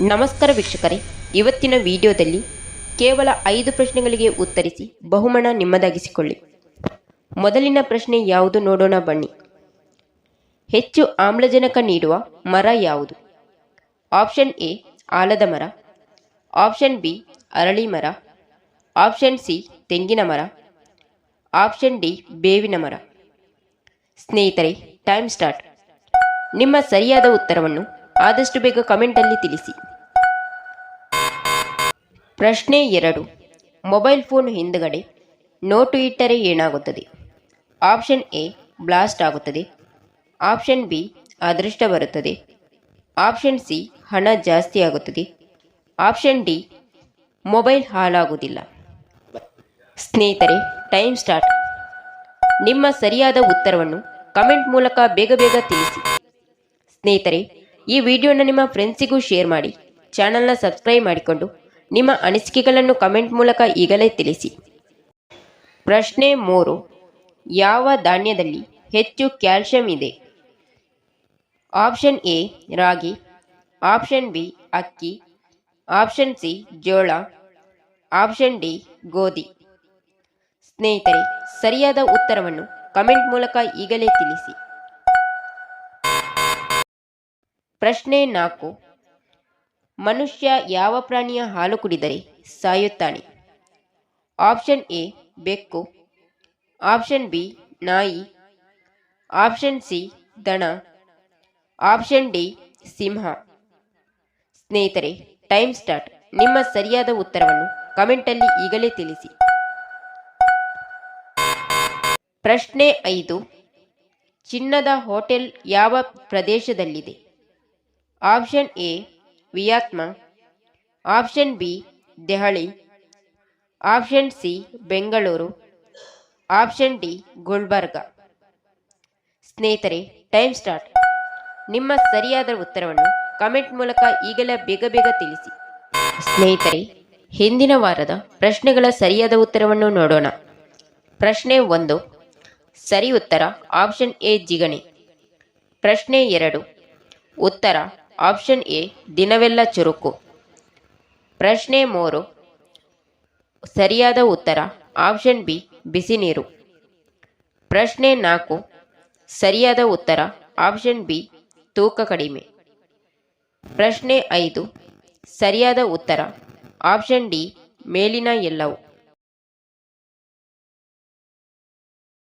ನಮಸ್ಕಾರ ವೀಕ್ಷಕರೇ. ಇವತ್ತಿನ ವಿಡಿಯೋದಲ್ಲಿ ಕೇವಲ ಐದು ಪ್ರಶ್ನೆಗಳಿಗೆ ಉತ್ತರಿಸಿ ಬಹುಮಾನ ನಿಮ್ಮದಾಗಿಸಿಕೊಳ್ಳಿ. ಮೊದಲಿನ ಪ್ರಶ್ನೆ ಯಾವುದು ನೋಡೋಣ ಬನ್ನಿ. ಹೆಚ್ಚು ಆಮ್ಲಜನಕ ನೀಡುವ ಮರ ಯಾವುದು? ಆಪ್ಷನ್ ಎ, ಆಲದ ಮರ. ಆಪ್ಷನ್ ಬಿ, ಅರಳಿ ಮರ. ಆಪ್ಷನ್ ಸಿ, ತೆಂಗಿನ ಮರ. ಆಪ್ಷನ್ ಡಿ, ಬೇವಿನ ಮರ. ಸ್ನೇಹಿತರೆ, ಟೈಮ್ ಸ್ಟಾರ್ಟ್. ನಿಮ್ಮ ಸರಿಯಾದ ಉತ್ತರವನ್ನು ಆದಷ್ಟು ಬೇಗ ಕಮೆಂಟಲ್ಲಿ ತಿಳಿಸಿ. ಪ್ರಶ್ನೆ ಎರಡು. ಮೊಬೈಲ್ ಫೋನ್ ಹಿಂದುಗಡೆ ನೋಟು ಇಟ್ಟರೆ ಏನಾಗುತ್ತದೆ? ಆಪ್ಷನ್ ಎ, ಬ್ಲಾಸ್ಟ್ ಆಗುತ್ತದೆ. ಆಪ್ಷನ್ ಬಿ, ಅದೃಷ್ಟ ಬರುತ್ತದೆ. ಆಪ್ಷನ್ ಸಿ, ಹಣ ಜಾಸ್ತಿ ಆಗುತ್ತದೆ. ಆಪ್ಷನ್ ಡಿ, ಮೊಬೈಲ್ ಹಾಳಾಗುವುದಿಲ್ಲ. ಸ್ನೇಹಿತರೆ, ಟೈಮ್ ಸ್ಟಾರ್ಟ್. ನಿಮ್ಮ ಸರಿಯಾದ ಉತ್ತರವನ್ನು ಕಮೆಂಟ್ ಮೂಲಕ ಬೇಗ ಬೇಗ ತಿಳಿಸಿ. ಸ್ನೇಹಿತರೆ, ಈ ವಿಡಿಯೋನ ನಿಮ್ಮ ಫ್ರೆಂಡ್ಸಿಗೂ ಶೇರ್ ಮಾಡಿ, ಚಾನಲ್ನ ಸಬ್ಸ್ಕ್ರೈಬ್ ಮಾಡಿಕೊಂಡು ನಿಮ್ಮ ಅನಿಸಿಕೆಗಳನ್ನು ಕಮೆಂಟ್ ಮೂಲಕ ಈಗಲೇ ತಿಳಿಸಿ. ಪ್ರಶ್ನೆ ಮೂರು. ಯಾವ ಧಾನ್ಯದಲ್ಲಿ ಹೆಚ್ಚು ಕ್ಯಾಲ್ಸಿಯಂ ಇದೆ? ಆಪ್ಷನ್ ಎ, ರಾಗಿ. ಆಪ್ಷನ್ ಬಿ, ಅಕ್ಕಿ. ಆಪ್ಷನ್ ಸಿ, ಜೋಳ. ಆಪ್ಷನ್ ಡಿ, ಗೋಧಿ. ಸ್ನೇಹಿತರೆ, ಸರಿಯಾದ ಉತ್ತರವನ್ನು ಕಮೆಂಟ್ ಮೂಲಕ ಈಗಲೇ ತಿಳಿಸಿ. ಪ್ರಶ್ನೆ ನಾಲ್ಕು. ಮನುಷ್ಯ ಯಾವ ಪ್ರಾಣಿಯ ಹಾಲು ಕುಡಿದರೆ ಸಾಯುತ್ತಾನೆ? ಆಪ್ಷನ್ ಎ, ಬೆಕ್ಕು. ಆಪ್ಷನ್ ಬಿ, ನಾಯಿ. ಆಪ್ಷನ್ ಸಿ, ದಣ. ಆಪ್ಷನ್ ಡಿ, ಸಿಂಹ. ಸ್ನೇಹಿತರೆ, ಟೈಮ್ ಸ್ಟಾರ್ಟ್. ನಿಮ್ಮ ಸರಿಯಾದ ಉತ್ತರವನ್ನು ಕಮೆಂಟಲ್ಲಿ ಈಗಲೇ ತಿಳಿಸಿ. ಪ್ರಶ್ನೆ ಐದು. ಚಿನ್ನದ ಹೋಟೆಲ್ ಯಾವ ಪ್ರದೇಶದಲ್ಲಿದೆ? Option A Vietnam option B, Delhi. Option C, Bengaluru. Option D, Gulbarga. ಸ್ನೇಹಿತರೆ, ಟೈಮ್ ಸ್ಟಾರ್ಟ್. ನಿಮ್ಮ ಸರಿಯಾದ ಉತ್ತರವನ್ನು ಕಮೆಂಟ್ ಮೂಲಕ ಈಗಲೇ ಬೇಗ ಬೇಗ ತಿಳಿಸಿ. ಸ್ನೇಹಿತರೆ, ಹಿಂದಿನ ವಾರದ ಪ್ರಶ್ನೆಗಳ ಸರಿಯಾದ ಉತ್ತರವನ್ನು ನೋಡೋಣ. ಪ್ರಶ್ನೆ ಒಂದು, ಸರಿ ಉತ್ತರ ಆಪ್ಷನ್ ಎ, ಜಿಗಣಿ. ಪ್ರಶ್ನೆ ಎರಡು, ಉತ್ತರ ಆಪ್ಷನ್ ಎ, ದಿನವೆಲ್ಲ ಚುರುಕು. ಪ್ರಶ್ನೆ ಮೂರು, ಸರಿಯಾದ ಉತ್ತರ. ಆಪ್ಷನ್ ಬಿ, ಬಿಸಿ ನೀರು. ಪ್ರಶ್ನೆ ನಾಲ್ಕು, ಸರಿಯಾದ ಉತ್ತರ. ಆಪ್ಷನ್ ಬಿ, ತೂಕ ಕಡಿಮೆ. ಪ್ರಶ್ನೆ ಐದು, ಸರಿಯಾದ ಉತ್ತರ. ಆಪ್ಷನ್ ಡಿ, ಮೇಲಿನ ಎಲ್ಲವು.